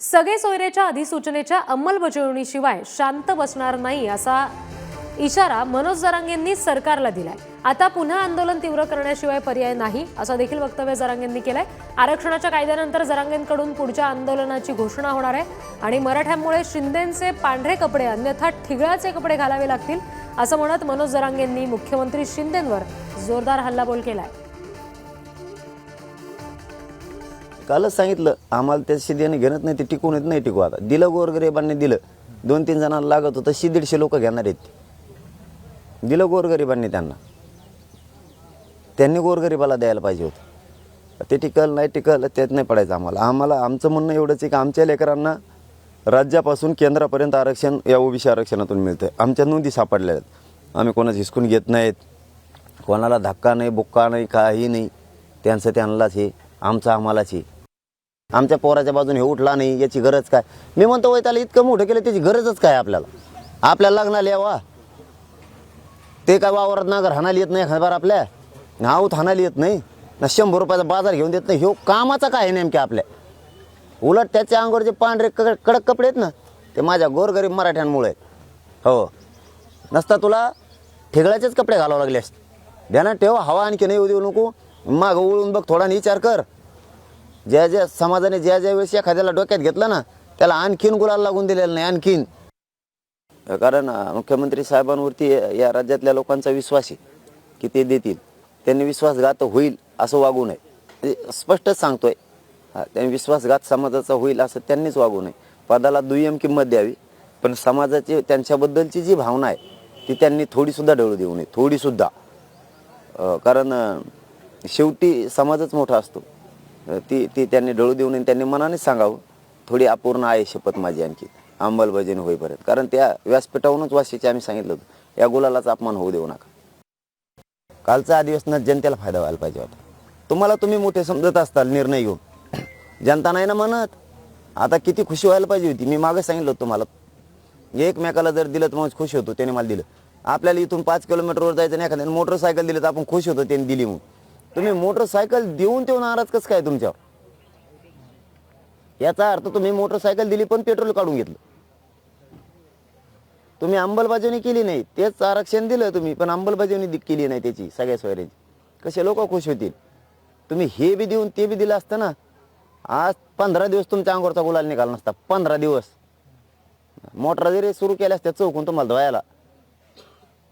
सगळे सोयरेच्या अधिसूचनेच्या अंमलबजावणीशिवाय शांत बसणार नाही असा इशारा मनोज जरांगेंनी सरकारला दिलाय. आता पुन्हा आंदोलन तीव्र करण्याशिवाय पर्याय नाही असं देखील वक्तव्य जरांगेंनी केलंय. आरक्षणाच्या कायद्यानंतर जरांगेंकडून पुढच्या आंदोलनाची घोषणा होणार आहे आणि मराठ्यांमुळे शिंदेचे पांढरे कपडे अन्यथा ठिगळाचे कपडे घालावे लागतील असं म्हणत मनोज जरांगेंनी मुख्यमंत्री शिंदेंवर जोरदार हल्लाबोल केलाय. कालच सांगितलं आम्हाला त्याशी देणं घेणत नाही ते टिकून येत नाही टिकू आता. दिलं गोरगरिबांनी दिलं. दोन तीन जणांना लागत होतं शी दीडशे लोक घेणार आहेत दिलं गोरगरिबांनी त्यांना. त्यांनी गोरगरिबाला द्यायला पाहिजे होतं. ते टिकल नाही टिकल त्यात नाही पडायचं आम्हाला. आम्हाला आमचं म्हणणं एवढंच आहे की आमच्या लेकरांना राज्यापासून केंद्रापर्यंत आरक्षण या ओबीसी आरक्षणातून मिळतं आमच्या नोंदी सापडल्या आहेत. आम्ही कोणाच हिसकून घेत नाहीत. कोणाला धक्का नाही बुक्का नाही काही नाही. त्यांचं त्यांनाच हे आमचं आम्हालाच हे. आमच्या पोराच्या बाजूने हे उठला नाही याची गरज काय? मी म्हणतो वय त्याला इतकं मोठं केलं त्याची गरजच काय आपल्याला? आपल्याला लग्नाला यावा. ते काय वावरात नागर हाणायला येत नाही खबर आपल्या? नाऊत हाणायला येत नाही. ना शंभर रुपयाचा बाजार घेऊन देत नाही. ह्यो कामाचा काय आहे नेमक्या आपल्या? उलट त्याच्या अंगावर जे पांढरे क कडक कपडे आहेत ना ते माझ्या गोरगरीब मराठ्यांमुळे आहेत. हो. नसता तुला ठेगळ्याचेच कपडे घालावं लागले असते. ध्यानात ठेव हवा आणखी नाही येऊ देऊ नको. मागं उळून बघ थोडा विचार कर. ज्या ज्या समाजाने ज्या ज्या वेळेस एखाद्याला डोक्यात घेतलं ना त्याला आणखीन गुलाल लागून दिलेला नाही आणखीन. कारण मुख्यमंत्री साहेबांवरती या राज्यातल्या लोकांचा विश्वास आहे की ते देतील. त्यांनी विश्वासघात होईल असं वागू नये. म्हणजे स्पष्टच सांगतोय. त्यांनी विश्वासघात समाजाचा होईल असं त्यांनीच वागू नये. पदाला दुय्यम किंमत द्यावी. पण समाजाची त्यांच्याबद्दलची जी भावना आहे ती त्यांनी थोडीसुद्धा डळू देऊ नये. थोडीसुद्धा. कारण शेवटी समाजच मोठा असतो. ती ती त्यांनी डळू देऊ नये त्यांनी मनानेच सांगावं थोडी अपूर्ण आहे शपथ माझी आणखी. अंमलबजावणी होईपर्यंत. कारण त्या व्यासपीठावरूनच वाशीचे आम्ही सांगितलं होतं या गुलालाचा अपमान होऊ देऊ नका. कालचा अधिवेशनात जनतेला फायदा व्हायला पाहिजे होता. तुम्हाला तुम्ही मोठे समजत असताल निर्णय घेऊन. जनता नाही ना म्हणत. आता किती खुशी व्हायला पाहिजे होती. मी मागे सांगितलं होतं तुम्हाला. एकमेकाला जर दिलं तर मग खुश होतो त्याने मला दिलं. आपल्याला इथून पाच किलोमीटरवर जायचं नाही एखाद्याने. मोटरसायकल दिलं तर आपण खुश होतो त्याने दिली म्हणून तुम्ही मोटरसायकल देऊन तेव्हा नाराज कसं काय तुमच्यावर? याचा अर्थ तुम्ही मोटरसायकल दिली पण पेट्रोल काढून घेतलं. तुम्ही अंमलबजावणी केली नाही तेच आरक्षण दिलं तुम्ही पण अंमलबजावणी केली नाही त्याची सगळ्या सोयऱ्याची. कसे लोक खुश होतील? तुम्ही हे बी देऊन ते बी दिलं असतं ना आज पंधरा दिवस तुमच्या अंगोरचा गुलाल निघाला नसता पंधरा दिवस. मोटर जरी सुरू केल्या असत्या चौकून तुम्हाला धुवायला.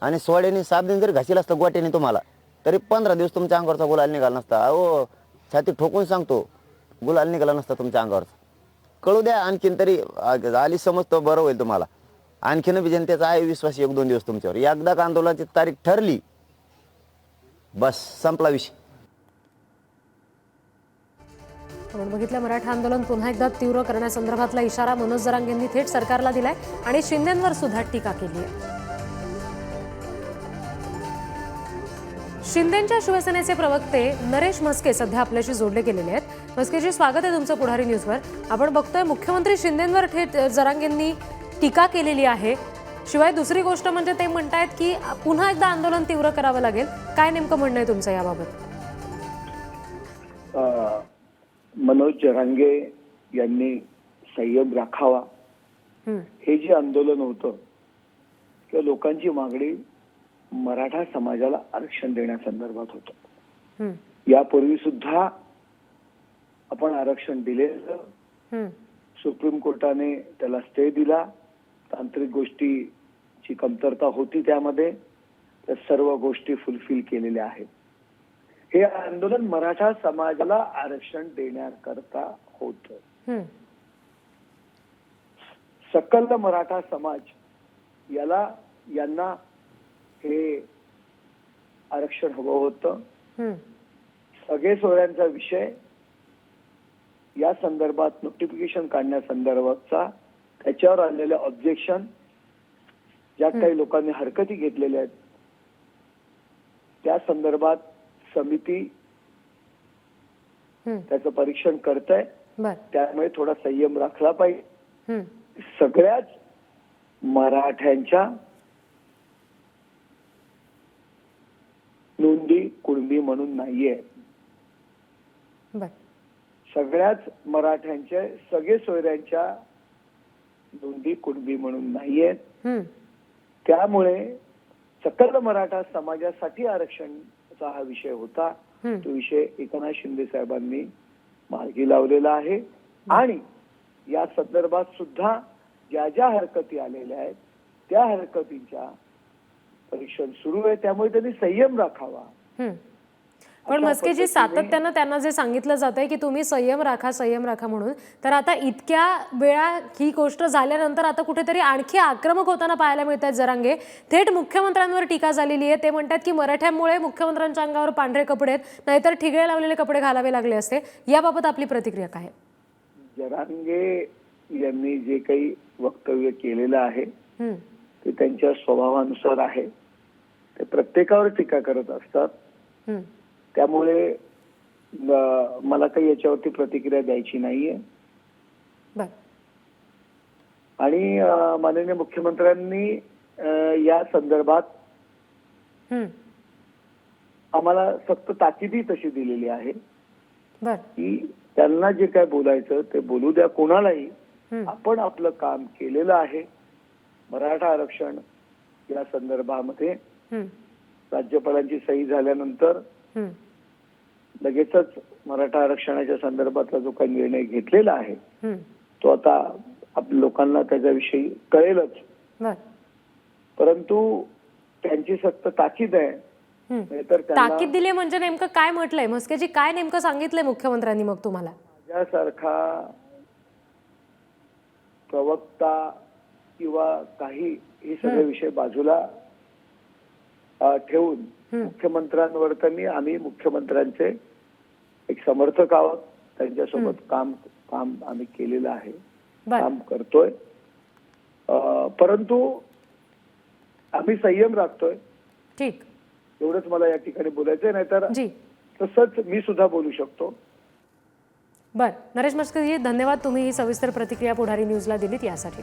आणि सोड्याने सात दिन जरी घासील असतं गोट्याने तुम्हाला. तरी पंधरा दिवस तुमच्या अंगावरचा गुलाल निघाला नसता. अहो छाती ठोकून सांगतो गुलाल निघाला नसता तुमच्या अंगावरचा. कळू द्या आणखीन तरी आली समजतो बरं होईल तुम्हाला. आणखीन बी जनतेचा आहे विश्वास एक दोन दिवस तुमच्यावर. एकदा आंदोलनाची तारीख ठरली बस संपला विषय. आपण बघितलं मराठा आंदोलन पुन्हा एकदा तीव्र करण्यासंदर्भातला इशारा मनोज जरांगेंनी थेट सरकारला दिलाय आणि शिंदेंवर सुद्धा टीका केली आहे. शिंदेच्या शिवसेनेचे प्रवक्ते नरेश म्हस्के सध्या आपल्याशी जोडले गेलेले आहेत. म्हस्केजी स्वागत आहे तुमचं पुढारी न्यूजवर. आपण बघतोय मुख्यमंत्री शिंदेंवर थेट जरांगेंनी टीका केलेली आहे. शिवाय दुसरी गोष्ट म्हणजे ते म्हणतायत की पुन्हा एकदा आंदोलन तीव्र करावं लागेल. काय नेमकं म्हणणं आहे तुमचं याबाबत? मनोज जरांगे यांनी संयम राखावा. हं, हे जे आंदोलन होतं किंवा लोकांची मागणी मराठा समाजाला आरक्षण देण्यासंदर्भात होतं. हं, यापूर्वी सुद्धा आपण आरक्षण दिलेलं. हं, सुप्रीम कोर्टाने त्याला स्टे दिला. तांत्रिक गोष्टीची कमतरता होती त्यामध्ये. त्या सर्व गोष्टी फुलफिल केलेल्या आहेत. हे आंदोलन मराठा समाजाला आरक्षण देण्याकरता होतं. हं, सकल मराठा समाज याला यांना हे आरक्षण हवं होतं. सगळे सोहळ्यांचा विषय या संदर्भात नोटिफिकेशन काढण्यासंदर्भातचा त्याच्यावर आलेले ऑब्जेक्शन ज्या काही लोकांनी हरकती घेतलेल्या आहेत त्या संदर्भात समिती त्याचं परीक्षण करत आहे त्यामुळे थोडा संयम राखला पाहिजे. सगळ्याच मराठ्यांच्या नोंदी कुणबी म्हणून नाहीये. सगळ्याच मराठ्यांच्या सगळे सोयऱ्यांच्या नोंदी कुणबी म्हणून नाहीयेत त्यामुळे सकल मराठा समाजासाठी आरक्षणचा हा विषय होता. तो विषय एकनाथ शिंदे साहेबांनी मार्गी लावलेला आहे. आणि या संदर्भात सुद्धा ज्या ज्या हरकती आलेल्या आहेत त्या हरकतींच्या परीक्षण सुरू आहे त्यामुळे त्यांनी संयम राखावा. हम्म. पण मस्केजी पद्धतीने- सातत्यानं त्यांना जे सांगितलं जात आहे की तुम्ही संयम राखा संयम राखा म्हणून तर आता इतक्या वेळा ही गोष्ट झाल्यानंतर आता कुठेतरी आणखी आक्रमक होताना पाहायला मिळत आहेत जरांगे. थेट मुख्यमंत्र्यांवर टीका झालेली आहे. ते म्हणतात की मराठ्यांमुळे मुख्यमंत्र्यांच्या अंगावर पांढरे कपडे आहेत नाहीतर ठिगळे लावलेले कपडे घालावे लागले असते. याबाबत आपली प्रतिक्रिया काय? जरांगे यांनी जे काही वक्तव्य केलेलं आहे ते त्यांच्या स्वभावानुसार आहे. ते प्रत्येकावर टीका करत असतात. त्यामुळे मला काही याच्यावरती प्रतिक्रिया द्यायची नाहीये. आणि माननीय मुख्यमंत्र्यांनी या संदर्भात आम्हाला फक्त ताकिदी तशी दिलेली आहे. की त्यांना जे काय बोलायचं ते बोलू द्या कोणालाही. आपण आपलं काम केलेलं आहे. मराठा आरक्षण या संदर्भामध्ये राज्यपालांची सही झाल्यानंतर लगेचच मराठा आरक्षणाच्या संदर्भातला जो काही निर्णय घेतलेला आहे तो आता आपल्या लोकांना त्याच्याविषयी कळेलच. परंतु त्यांची सक्त ताकीद आहे. ताकीद दिली म्हणजे नेमकं काय म्हटलंय? मस्केजी काय नेमकं सांगितलंय मुख्यमंत्र्यांनी मग तुम्हाला? माझ्यासारखा प्रवक्ता किंवा काही हे सगळे विषय बाजूला ठेवून मुख्यमंत्र्यांवर त्यांनी आम्ही मुख्यमंत्र्यांचे एक समर्थक आहोत. त्यांच्यासोबत काम काम आम्ही केलेलं आहे. काम करतोय. परंतु आम्ही संयम राखतोय. ठीक. एवढंच मला या ठिकाणी बोलायचंय नाहीतर जी. तसंच मी सुद्धा बोलू शकतो. बर. नरेश मस्करजी धन्यवाद. तुम्ही ही सविस्तर प्रतिक्रिया पुढारी न्यूजला दिलीत यासाठी.